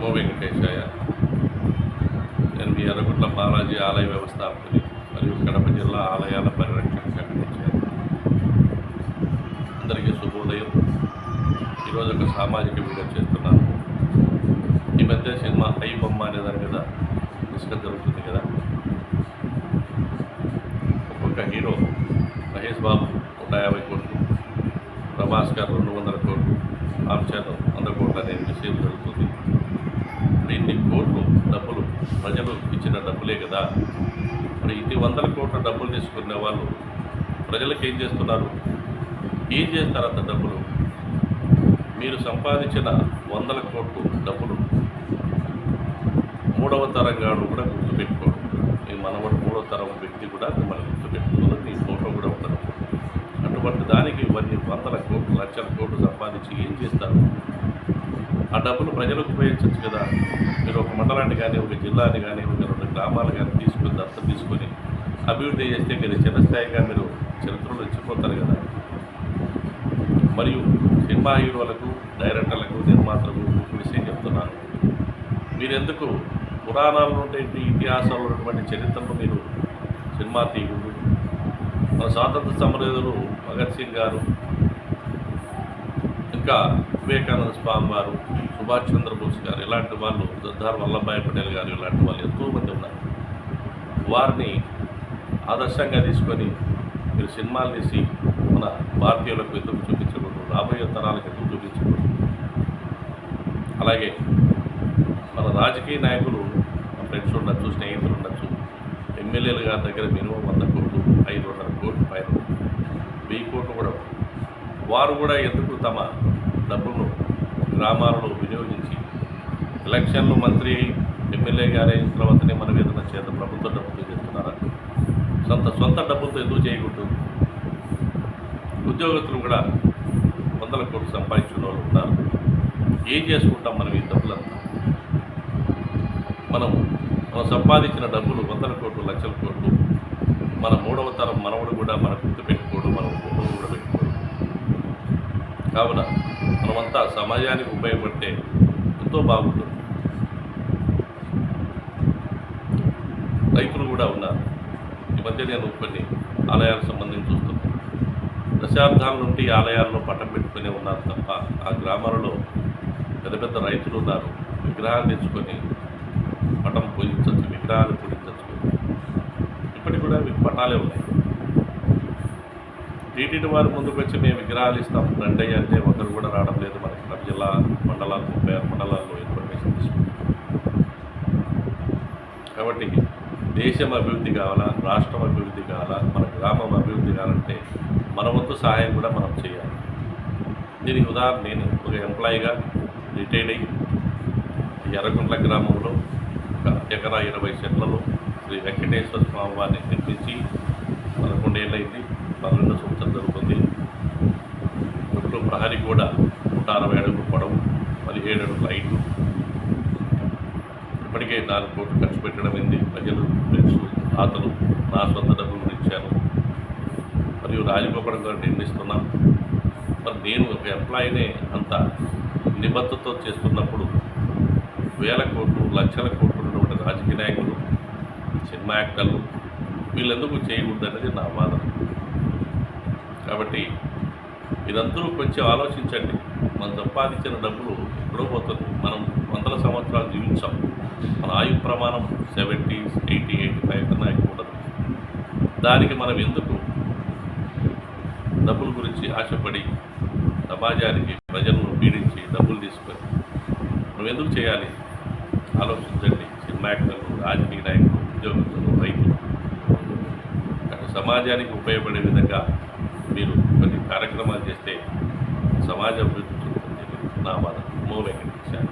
నమో వెంకటేశాయ నేను మీ ఎర్రగుట్ల బాలాజీ ఆలయ వ్యవస్థాపకుని మరియు కడప జిల్లా ఆలయాల పరిరక్షణ శాఖ అందరికీ శుభోదయం. ఈరోజు ఒక సామాజిక వీడియో చేస్తున్నాను. ఈ మధ్య సినిమా ఐ బొమ్మ అనే దాని మీద డిస్కస్ జరుగుతుంది కదా. ఒక్కొక్క హీరో మహేష్ బాబు నూట యాభై కోట్లు ప్రభాస్ గారు రెండు వందల కోట్లు ఆంశాలు చరణ్ వంద కోట్ల అనేది విషయం జరుగుతుంది. మరి ఇన్ని కోట్లు డబ్బులు. ప్రజలు ఇచ్చిన డబ్బులే కదా. మరి ఇన్ని వందల కోట్ల డబ్బులు తీసుకునే వాళ్ళు ప్రజలకు ఏం చేస్తున్నారు? ఏం చేస్తారు అంత డబ్బులు? మీరు సంపాదించిన వందల కోట్లు డబ్బులు మూడవ తరం తరంగాడు కూడా గుర్తుపెట్టుకోడు. మీ మనవడు మూడవ తరం వ్యక్తి కూడా మిమ్మల్ని గుర్తుపెట్టుకోదు మీ ఫోటో కూడా ఉండదు. అటువంటి దానికి ఇవన్నీ వందల కోట్లు లక్షల కోట్లు సంపాదించి ఏం చేస్తారు? ఆ డబ్బులు ప్రజలకు ఉపయోగించవచ్చు కదా. మీరు ఒక మండలాన్ని కానీ ఒక జిల్లాని కానీ ఒక రెండు గ్రామాలు కానీ తీసుకుని దత్తత తీసుకొని అభివృద్ధి చేస్తే మీరు చిన్నస్థాయిగా మీరు చరిత్రలో ఇచ్చిపోతారు కదా. మరియు సినిమా హీరోలకు డైరెక్టర్లకు నిర్మాతలకు ఒక విషయం చెప్తున్నాను. మీరెందుకు పురాణాల్లో ఉండేటువంటి ఇతిహాసాల్లో ఉన్నటువంటి చరిత్రను మీరు సినిమా తీయకూడదు? మన స్వాతంత్ర సమరయోధులు భగత్ సింగ్ గారు ఇంకా వివేకానంద స్వామి వారు సుభాష్ చంద్రబోస్ గారు ఇలాంటి వాళ్ళు సర్దార్ వల్లభాయ్ పటేల్ గారు ఇలాంటి వాళ్ళు ఎంతోమంది ఉన్నారు. వారిని ఆదర్శంగా తీసుకొని మీరు సినిమాలు తీసి మన భారతీయులకు ఎందుకు చూపించకూడదు? రాబోయే తరాలకు ఎందుకు చూపించకూడదు? అలాగే మన రాజకీయ నాయకులు ఫ్రెండ్స్ ఉండొచ్చు స్నేహితులు ఉండొచ్చు ఎమ్మెల్యేలు గారి దగ్గర మినిమం వంద కోట్లు ఐదు వందల కోట్లు పైన వెయ్యి కోట్లు కూడా వారు కూడా ఎందుకు తమ డబ్బును గ్రామాలలో వినియోగించి ఎలక్షన్లు మంత్రి ఎమ్మెల్యే గారి తర్వాతనే మనం ఏదైనా చేత ప్రభుత్వ డబ్బుతో చేస్తున్నారా సొంత సొంత డబ్బులతో ఎందుకు చేయకూడదు? ఉద్యోగస్తులు కూడా వందల కోట్లు సంపాదించిన వాళ్ళు ఉన్నారు. ఏం చేసుకుంటాం మనం ఈ డబ్బులంతా? మనం మనం సంపాదించిన డబ్బులు వందల కోట్లు లక్షల కోట్లు మన మూడవ తరం మనవడు కూడా మన గుర్తు పెట్టుకోడు మనం కావున మనమంతా సమాజానికి ఉపయోగపడితే ఎంతో బాగుంటుంది. రైతులు కూడా ఉన్నారు. ఈ మధ్య నేను కొన్ని ఆలయాలకు సంబంధించి చూస్తున్నాను. దశాబ్దాల నుండి ఈ ఆలయాల్లో పట్టం పెట్టుకునే ఉన్నారు తప్ప ఆ గ్రామాలలో పెద్ద పెద్ద రైతులు ఉన్నారు. విగ్రహాలు తెచ్చుకొని పటం పూజించవచ్చు విగ్రహాలు పూజించవచ్చు. ఇప్పటికి కూడా మీకు పటాలే ఉన్నాయి. టీటీడీ వారు ముందుకు వచ్చి మేము విగ్రహాలు ఇస్తాం. రండి అంటే ఒకరు కూడా రావడం లేదు. మనకి కడప జిల్లా మండలాలు ముప్పై ఆరు మండలాల్లో ఇన్ఫర్మేషన్ కాబట్టి దేశం అభివృద్ధి కావాలా రాష్ట్రం అభివృద్ధి కావాలా మన గ్రామం అభివృద్ధి కావాలంటే మన వంతు సహాయం కూడా మనం చేయాలి. దీనికి ఉదాహరణ నేను ఒక ఎంప్లాయీగా రిటైర్డ్ అయ్యి ఎర్రగుంట్ల గ్రామంలో ఒక ఎకరా ఇరవై సెట్లలో శ్రీ వెంకటేశ్వర స్వామి వారిని నిర్మించి పదకొండేళ్ళైంది పన్నెండు సంవత్సరాలు జరుగుతుంది కూడా నూట అరవై అడుగులు పొడవు పదిహేడు అడుగుల ఐదు ఇప్పటికే నాలుగు కోట్లు ఖర్చు పెట్టడం ఏంది? ప్రజలు ఫ్రెండ్స్ తాతలు నా సొంత డబ్బులు ఇచ్చాను మరియు రాజగోపురం గారు నిర్మిస్తున్నాం మరి నేను ఒక ఎంప్లాయీనే అంత నిబద్ధతో చేస్తున్నప్పుడు వేల కోట్లు లక్షల కోట్లు ఉన్నటువంటి రాజకీయ నాయకులు సినిమా యాక్టర్లు వీళ్ళెందుకు చేయకూడదు అనేది నా వాదన. కాబట్టి మీరందరూ కొంచెం ఆలోచించండి. మనం సంపాదించిన డబ్బులు ఎక్కడో పోతుంది. మనం వందల సంవత్సరాలు జీవించాం. మన ఆయు ప్రమాణం సెవెంటీ ఎయిటీ ఎయిటీ ఫైవ్ కన్నా ఎక్కువ ఉండదు. దానికి మనం ఎందుకు డబ్బుల గురించి ఆశపడి సమాజానికి ప్రజలను పీడించి డబ్బులు తీసుకొని? మనం ఎందుకు చేయాలి? ఆలోచించండి. సినిమా యాక్టర్లు రాజకీయ నాయకులు ఉద్యోగస్తులు రైతులు. అటు సమాజానికి ఉపయోగపడే విధంగా మీరు కొన్ని కార్యక్రమాలు చేస్తే సమాజ అభివృద్ధి చెందుతుంది నా మన మో వెంకటేశ్వర